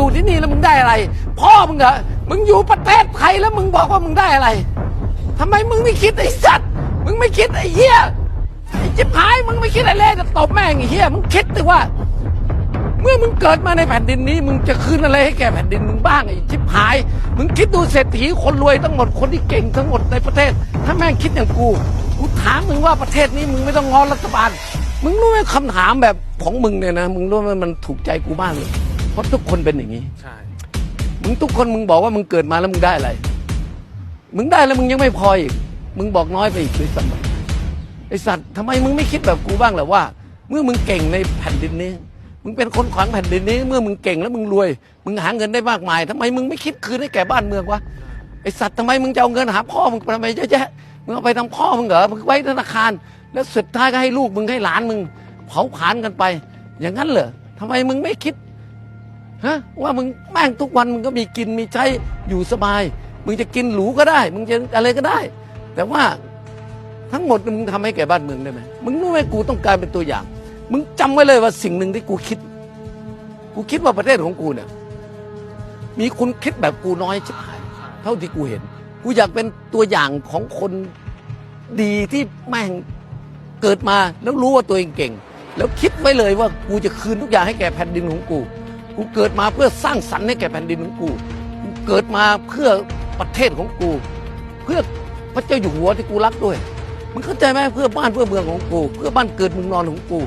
อยู่ที่นี่แล้วมึงได้อะไร พ่อมึงเหรอมึงอยู่ประเทศไทยแล้วมึงบอกว่ามึงได้อะไรทำไมมึงไม่คิดไอ้สัตว์ มึงไม่คิดไอ้เหี้ยไอ้จิบหายมึงไม่คิดอะไรเลยจะตบแม่งไอ้เหี้ยมึงคิดแต่ว่า เมื่อมึงเกิดมาในแผ่นดินนี้ มึงจะคืนอะไรให้แก่แผ่นดินมึงบ้างไอ้ชิบหาย มึงคิดดูเศรษฐีคนรวยทั้งหมดคนที่เก่งทั้งหมดในประเทศ ถ้าแม่งคิดอย่างกูกูถามมึงว่าประเทศนี้มึงไม่ต้องงอรัฐบาล มึงรู้ไหมคำถามแบบของมึงเนี่ยนะ มึงรู้ไหมมันถูกใจกูมากเลย เพราะทุกคนเป็นอย่างนี้ ใช่ มึงทุกคนมึงบอกว่ามึงเกิดมาแล้วมึงได้อะไร มึงได้แล้วมึงยังไม่พออีก มึงบอกน้อยไปอีกด้วยซ้ำไปไอสัตว์ทำไมมึงไม่คิดแบบกูบ้างเหรอว่า เมื่อมึงเก่งในแผ่นดินนี้ มึงเป็นคนขวางแผ่นดินนี้ เมื่อมึงเก่งแล้วมึงรวย มึงหาเงินได้มากมายทำไมมึงไม่คิดคืนให้แก่บ้านเมืองวะไอสัตว์ทำไมมึงจะเอาเงินหาพ่อมึงไปทำไมเยอะแยะมึงเอาไปทำพ่อมึงเหรอมึงไว้ธนาคาร แล้วสุดท้ายก็ให้ลูกมึงให้หลานมึงเผาผลาญกันไป อย่างนั้นเหรอทำไมมึงไม่คิด ฮะว่ามึงแม่งทุกวันมึงก็มีกินมีใช้อยู่สบาย มึงจะกินหรูก็ได้ มึงจะอะไรก็ได้ แต่ว่าทั้งหมดมึงทำให้แก่บ้านเมืองได้ไหมมึงรู้ไหมกูต้องการเป็นตัวอย่าง มึงจำไว้เลยว่าสิ่งหนึ่งที่กูคิด กูคิดว่าประเทศของกูเนี่ยมีคนคิดแบบกูน้อยชิบหาย เท่าที่กูเห็น กูอยากเป็นตัวอย่างของคนดีที่แม่งเกิดมาแล้วรู้ว่าตัวเองเก่ง แล้วคิดไว้เลยว่ากูจะคืนทุกอย่างให้แก่แผ่นดินของกู กูเกิดมาเพื่อสร้างสรรค์ให้แก่แผ่นดินของกู กูเกิดมาเพื่อประเทศของกู เพื่อพระเจ้าอยู่หัวที่กูรักด้วย มึงเข้าใจไหมเพื่อบ้านเพื่อเมืองของกู เพื่อบ้านเกิดเมึงนอนของกู